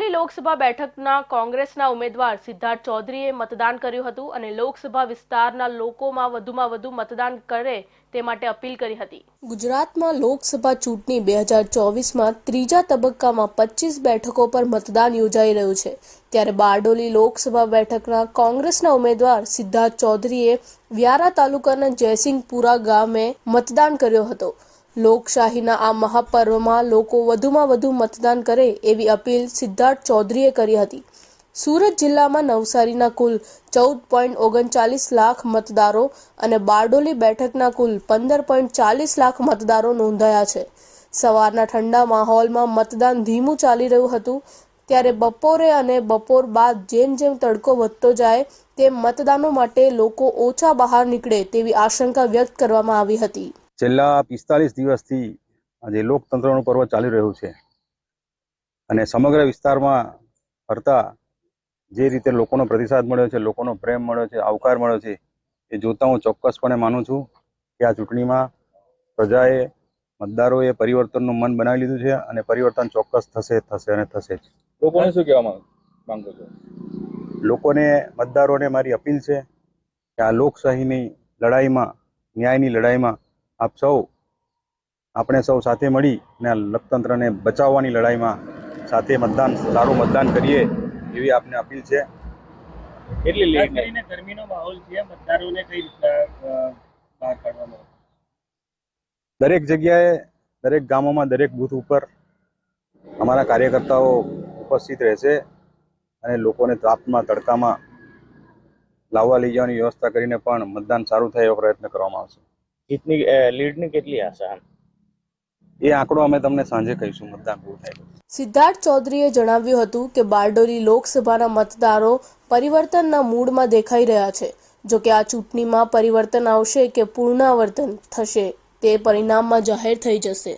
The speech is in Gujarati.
બારડોલી લોકસભા બેઠકના કોંગ્રેસના ઉમેદવાર સિદ્ધાર્થ ચૌધરીએ મતદાન કર્યું હતું અને લોકસભા વિસ્તારના લોકોમાં વધુમાં વધુ મતદાન કરે તે માટે અપીલ કરી હતી. ગુજરાતમાં લોકસભા ચૂંટણી બે હજાર ચોવીસમાં ત્રીજા તબક્કામાં પચીસ બેઠકો પર મતદાન યોજાઈ રહ્યું છે. ત્યારે બારડોલી લોકસભા બેઠકના કોંગ્રેસના ઉમેદવાર સિદ્ધાર્થ ચૌધરીએ વ્યારા તાલુકાના જયસિંહપુરા ગામે મતદાન કર્યો હતો. લોકશાહીના આ મહાપર્વમાં લોકો વધુમાં વધુ મતદાન કરે એવી અપીલ સિદ્ધાર્થ ચૌધરીએ કરી હતી. સુરત જિલ્લામાં નવસારીના કુલ ચૌદ પોઈન્ટ ઓગણચાલીસ લાખ મતદારો અને બારડોલી બેઠકના કુલ પંદર પોઈન્ટ ચાલીસ લાખ મતદારો નોંધાયા છે. સવારના ઠંડા માહોલમાં મતદાન ધીમું ચાલી રહ્યું હતું. ત્યારે બપોરે અને બપોર બાદ જેમ જેમ તડકો વધતો જાય, તેમ મતદાનો માટે લોકો ઓછા બહાર નીકળે તેવી આશંકા વ્યક્ત કરવામાં આવી હતી. છેલ્લા પિસ્તાલીસ દિવસથી આજે લોકતંત્રનું પર્વ ચાલી રહ્યું છે. અને સમગ્ર વિસ્તારમાં ફરતા જે રીતે લોકોનો પ્રતિસાદ મળ્યો છે લોકોનો પ્રેમ મળ્યો છે આવકાર મળ્યો છે એ જોતા હું ચોક્કસપણે માનું છું કે આ ચૂંટણીમાં પ્રજાએ મતદારોએ પરિવર્તનનું મન બનાવી લીધું છે અને પરિવર્તન ચોક્કસ થશે થશે અને થશે જ. લોકોને શું કહેવા માંગ- છો? લોકોને મતદારોને મારી અપીલ છે કે આ લોકશાહીની લડાઈમાં ન્યાયની લડાઈમાં આપ સૌ આપણે સૌ સાથે મળી અને આ લોકતંત્રને બચાવવાની લડાઈમાં સાથે મતદાન સારું મતદાન કરીએ એવી આપને અપીલ છે. કેટલી ખાસ કરીને ગરમીનો માહોલ છે મતદારોને કઈ રીતના બહાર કાઢવાનો દરેક જગ્યાએ દરેક ગામોમાં દરેક બૂથ ઉપર અમારા કાર્યકર્તાઓ ઉપસ્થિત રહેશે અને લોકોને તાપમાં તડકામાં લાવવા લઈ જવાની વ્યવસ્થા કરીને પણ મતદાન સારું થાય એવો પ્રયત્ન કરવામાં આવશે. જીતની લીડની કેટલી આશા એ આંકડો અમે તમને સાંજે કહીશું મતદાન પૂરું થાય સિદ્ધાર્થ ચૌધરીએ જણાવ્યું હતું કે બારડોલી લોકસભાના મતદારો પરિવર્તનના મૂડમાં દેખાઈ રહ્યા છે. જો કે આ ચૂંટણીમાં પરિવર્તન આવશે કે પૂર્ણાવર્તન થશે તે પરિણામમાં જાહેર થઈ જશે.